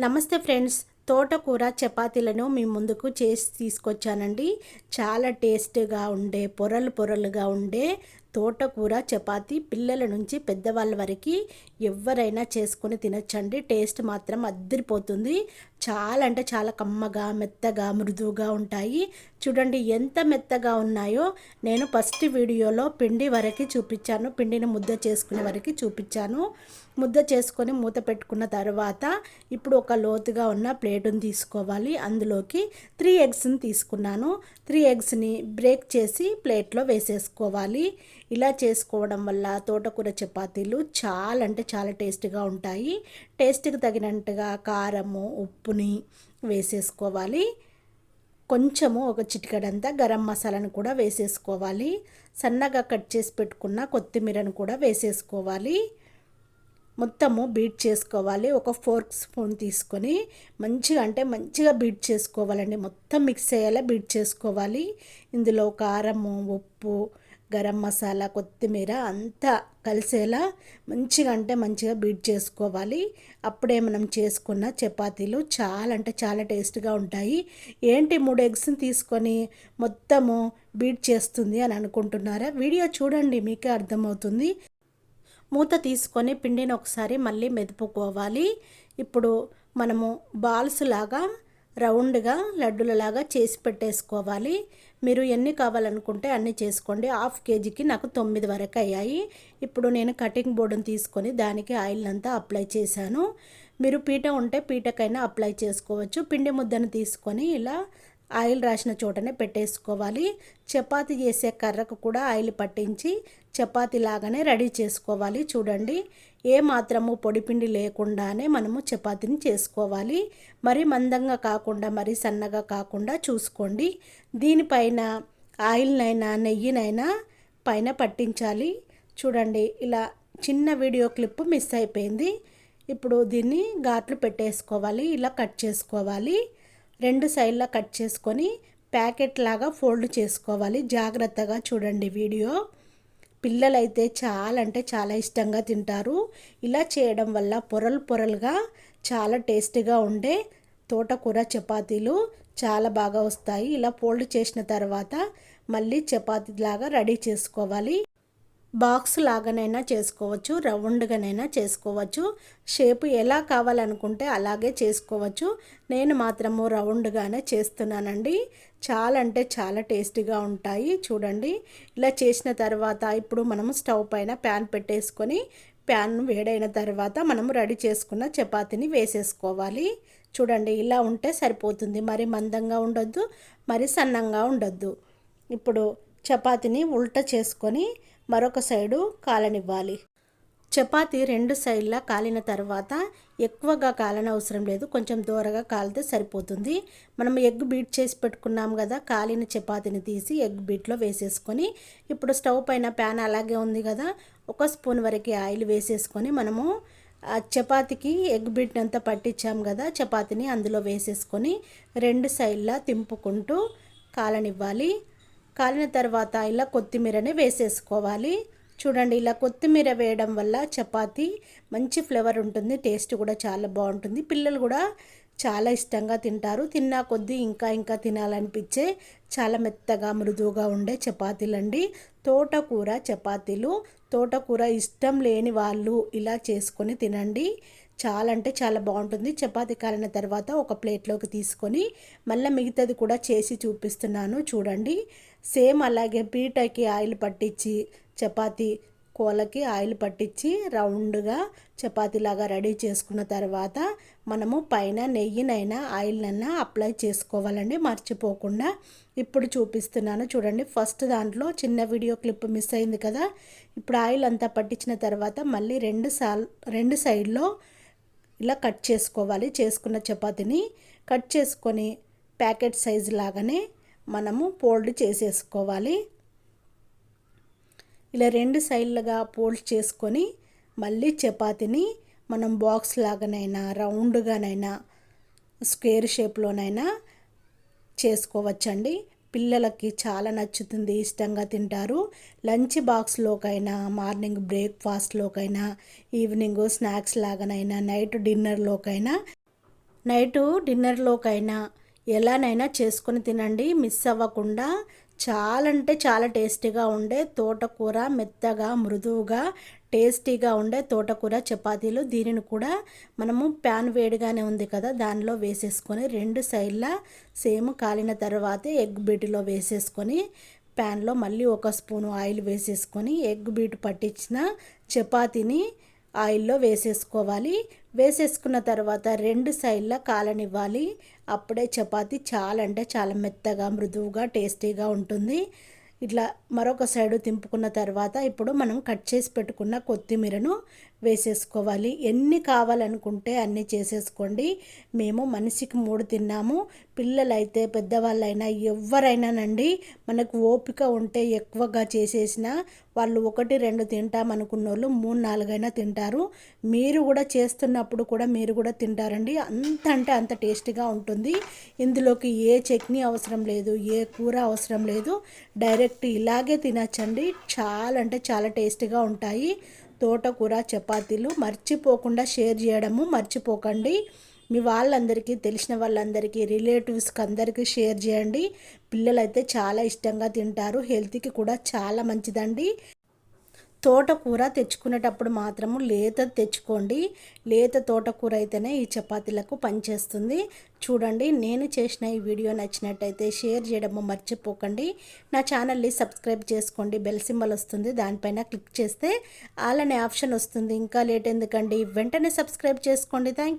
నమస్తే ఫ్రెండ్స్ తోటకూర చపాతీలను మీ ముందుకు చేసి తీసుకొచ్చానండి. చాలా టేస్ట్గా ఉండే పొరలు పొరలుగా ఉండే తోటకూర చపాతి పిల్లల నుంచి పెద్దవాళ్ళ వరకు ఎవరైనా చేసుకొని తినచ్చండి. టేస్ట్ మాత్రం అద్దరిపోతుంది. చాలా అంటే చాలా కమ్మగా మెత్తగా మృదువుగా ఉంటాయి. చూడండి ఎంత మెత్తగా ఉన్నాయో. నేను ఫస్ట్ వీడియోలో పిండి వరకు చూపించాను. పిండిని ముద్ద చేసుకునే వరకు చూపించాను. ముద్ద చేసుకొని మూత పెట్టుకున్న తర్వాత ఇప్పుడు ఒక లోతుగా ఉన్న ప్లేటుని తీసుకోవాలి. అందులోకి త్రీ ఎగ్స్ని తీసుకున్నాను. త్రీ ఎగ్స్ని బ్రేక్ చేసి ప్లేట్లో వేసేసుకోవాలి. ఇలా చేసుకోవడం వల్ల తోటకూర చపాతీలు చాలా అంటే చాలా టేస్ట్గా ఉంటాయి. టేస్ట్కి తగినట్టుగా కారము ఉప్పుని వేసేసుకోవాలి. కొంచెము ఒక చిటికడంతా గరం మసాలాను కూడా వేసేసుకోవాలి. సన్నగా కట్ చేసి పెట్టుకున్న కొత్తిమీరను కూడా వేసేసుకోవాలి. మొత్తము బీట్ చేసుకోవాలి. ఒక ఫోర్క్ స్పూన్ తీసుకొని మంచిగా అంటే మంచిగా బీట్ చేసుకోవాలండి. మొత్తం మిక్స్ అయ్యేలా బీట్ చేసుకోవాలి. ఇందులో కారము ఉప్పు గరం మసాలా కొత్తిమీర అంతా కలిసేలా మంచిగా అంటే మంచిగా బీట్ చేసుకోవాలి. అప్పుడే మనం చేసుకున్న చపాతీలు చాలా అంటే చాలా టేస్ట్గా ఉంటాయి. ఏంటి మూడు ఎగ్స్ని తీసుకొని మొత్తము బీట్ చేస్తుంది అని అనుకుంటున్నారా? వీడియో చూడండి మీకే అర్థమవుతుంది. మూత తీసుకొని పిండిని ఒకసారి మళ్ళీ మెదుపుకోవాలి. ఇప్పుడు మనము బాల్స్ లాగా రౌండ్గా లడ్డులలాగా చేసి పెట్టేసుకోవాలి. మీరు ఎన్ని కావాలనుకుంటే అన్ని చేసుకోండి. హాఫ్ కేజీకి నాకు తొమ్మిది వరకు అయ్యాయి. ఇప్పుడు నేను కటింగ్ బోర్డుని తీసుకొని దానికి ఆయిల్ అంతా అప్లై చేశాను. మీరు పీట ఉంటే పీటకైనా అప్లై చేసుకోవచ్చు. పిండి ముద్దను తీసుకొని ఇలా ఆయిల్ రాసిన చోటనే పెట్టేసుకోవాలి. చపాతి చేసే కర్రకు కూడా ఆయిల్ పట్టించి చపాతి లాగానే రెడీ చేసుకోవాలి. చూడండి ఏ మాత్రము పొడిపిండి లేకుండానే మనము చపాతీని చేసుకోవాలి. మరి మందంగా కాకుండా మరి సన్నగా కాకుండా చూసుకోండి. దీనిపైన ఆయిల్నైనా నెయ్యినైనా పైన పట్టించాలి. చూడండి ఇలా చిన్న వీడియో క్లిప్ మిస్ అయిపోయింది. ఇప్పుడు దీన్ని ఘాట్లు పెట్టేసుకోవాలి ఇలా కట్ చేసుకోవాలి. రెండు సైడ్లా కట్ చేసుకొని ప్యాకెట్ లాగా ఫోల్డ్ చేసుకోవాలి. జాగ్రత్తగా చూడండి వీడియో. పిల్లలైతే చాలా అంటే చాలా ఇష్టంగా తింటారు. ఇలా చేయడం వల్ల పొరలు పొరలుగా చాలా టేస్టీగా ఉండే తోటకూర చపాతీలు చాలా బాగా వస్తాయి. ఇలా ఫోల్డ్ చేసిన తర్వాత మళ్ళీ చపాతీలాగా రెడీ చేసుకోవాలి. బాక్స్ లాగానైనా చేసుకోవచ్చు రౌండ్గానైనా చేసుకోవచ్చు. షేప్ ఎలా కావాలనుకుంటే అలాగే చేసుకోవచ్చు. నేను మాత్రము రౌండ్గానే చేస్తున్నానండి. చాలా అంటే చాలా టేస్టీగా ఉంటాయి. చూడండి. ఇలా చేసిన తర్వాత ఇప్పుడు మనము స్టవ్ పైన ప్యాన్ పెట్టేసుకొని ప్యాన్ వేడైన తర్వాత మనము రెడీ చేసుకున్న చపాతీని వేసేసుకోవాలి. చూడండి. ఇలా ఉంటే సరిపోతుంది. మరి మందంగా ఉండొద్దు మరి సన్నంగా ఉండొద్దు. ఇప్పుడు చపాతీని ఉల్ట చేసుకొని మరొక సైడు కాలనివ్వాలి. చపాతి రెండు సైడ్లా కాలిన తర్వాత ఎక్కువగా కాలనవసరం లేదు. కొంచెం దూరగా కాలితే సరిపోతుంది. మనం ఎగ్ బీట్ చేసి పెట్టుకున్నాం కదా కాలిన చపాతీని తీసి ఎగ్ బీట్లో వేసేసుకొని ఇప్పుడు స్టవ్ పైన ప్యాన్ అలాగే ఉంది కదా ఒక స్పూన్ వరకు ఆయిల్ వేసేసుకొని మనము ఆ చపాతీకి ఎగ్ బీట్ అంతా పట్టించాం కదా చపాతీని అందులో వేసేసుకొని రెండు సైడ్లా తింపుకుంటూ కాలనివ్వాలి. కాలిన తర్వాత ఇలా కొత్తిమీరని వేసేసుకోవాలి. చూడండి ఇలా కొత్తిమీర వేయడం వల్ల చపాతి మంచి ఫ్లేవర్ ఉంటుంది టేస్ట్ కూడా చాలా బాగుంటుంది. పిల్లలు కూడా చాలా ఇష్టంగా తింటారు. తిన్నా కొద్దీ ఇంకా ఇంకా తినాలనిపించే చాలా మెత్తగా మృదువుగా ఉండే చపాతీలండి. తోటకూర చపాతీలు తోటకూర ఇష్టం లేని వాళ్ళు ఇలా చేసుకొని తినండి. చాలా అంటే చాలా బాగుంటుంది. చపాతి కాలిన తర్వాత ఒక ప్లేట్లోకి తీసుకొని మళ్ళీ మిగతాది కూడా చేసి చూపిస్తున్నాను. చూడండి. సేమ్ అలాగే పీటకి ఆయిల్ పట్టించి చపాతి కోలకి ఆయిల్ పట్టించి రౌండ్గా చపాతీలాగా రెడీ చేసుకున్న తర్వాత మనము పైన నెయ్యినైనా ఆయిల్నైనా అప్లై చేసుకోవాలండి. మర్చిపోకుండా ఇప్పుడు చూపిస్తున్నాను. చూడండి. ఫస్ట్ దాంట్లో చిన్న వీడియో క్లిప్ మిస్ అయింది కదా. ఇప్పుడు ఆయిల్ అంతా పట్టించిన తర్వాత మళ్ళీ రెండు సాల్ రెండు సైడ్లో ఇలా కట్ చేసుకోవాలి. చేసుకున్న చపాతీని కట్ చేసుకొని ప్యాకెట్ సైజు లాగానే మనము ఫోల్డ్ చేసేసుకోవాలి. ఇలా రెండు సైడ్లుగా ఫోల్డ్ చేసుకొని మళ్ళీ చపాతీని మనం బాక్స్ లాగానైనా రౌండ్గానైనా స్క్వేర్ షేప్లోనైనా చేసుకోవచ్చండి. పిల్లలకి చాలా నచ్చుతుంది ఇష్టంగా తింటారు. లంచ్ బాక్స్లోకైనా మార్నింగ్ బ్రేక్ఫాస్ట్లోకైనా ఈవినింగ్ స్నాక్స్ లాగానైనా నైట్ డిన్నర్లోకైనా నైటు డిన్నర్లోకైనా ఎలానైనా చేసుకొని తినండి మిస్ అవ్వకుండా. చాలా అంటే చాలా టేస్టీగా ఉండే తోటకూర మెత్తగా మృదువుగా టేస్టీగా ఉండే తోటకూర చపాతీలు. దీనిని కూడా మనము ప్యాన్ వేడిగానే ఉంది కదా దానిలో వేసేసుకొని రెండు సైడ్ల సేమ్ కాలిన తర్వాత ఎగ్ బీటిలో వేసేసుకొని ప్యాన్లో మళ్ళీ ఒక స్పూను ఆయిల్ వేసేసుకొని ఎగ్ బీట్ పట్టించిన చపాతీని ఆయిల్లో వేసేసుకోవాలి. వేసేసుకున్న తర్వాత రెండు సైడ్ల కాలనివ్వాలి. అప్పుడే చపాతి చాలా అంటే చాలా మెత్తగా మృదువుగా టేస్టీగా ఉంటుంది. ఇట్లా మరొక సైడు తింపుకున్న తర్వాత ఇప్పుడు మనం కట్ చేసి పెట్టుకున్న కొత్తిమీరను వేసేసుకోవాలి. ఎన్ని కావాలనుకుంటే అన్నీ చేసేసుకోండి. మేము మనిషికి మూడు తిన్నాము. పిల్లలైతే పెద్దవాళ్ళైనా ఎవరైనానండి మనకు ఓపిక ఉంటే ఎక్కువగా చేసేసిన వాళ్ళు ఒకటి రెండు తింటామనుకున్న వాళ్ళు మూడు నాలుగైనా తింటారు. మీరు కూడా చేస్తున్నప్పుడు కూడా మీరు కూడా తింటారండి. అంత అంటే అంత టేస్టీగా ఉంటుంది. ఇందులోకి ఏ చట్నీ అవసరం లేదు ఏ కూర అవసరం లేదు. డైరెక్ట్ ఇలాగే తినచ్చండి. చాలా అంటే చాలా టేస్టీగా ఉంటాయి. తోటకూర చపాతీలు మర్చిపోకుండా షేర్ చేయడము మర్చిపోకండి. మీ వాళ్ళందరికీ తెలిసిన వాళ్ళందరికీ రిలేటివ్స్కి అందరికీ షేర్ చేయండి. పిల్లలైతే చాలా ఇష్టంగా తింటారు. హెల్త్కి కూడా చాలా మంచిదండి. తోటకూర తెచ్చుకునేటప్పుడు మాత్రము లేత తెచ్చుకోండి. లేత తోటకూర అయితేనే ఈ చపాతీలకు పనిచేస్తుంది. చూడండి నేను చేసిన ఈ వీడియో నచ్చినట్టయితే షేర్ చేయడము మర్చిపోకండి. నా ఛానల్ని సబ్స్క్రైబ్ చేసుకోండి. బెల్ సింబల్ వస్తుంది. దానిపైన క్లిక్ చేస్తే ఆల్ అనే ఆప్షన్ వస్తుంది. ఇంకా లేట్ ఎందుకండి? వెంటనే సబ్స్క్రైబ్ చేసుకోండి. థ్యాంక్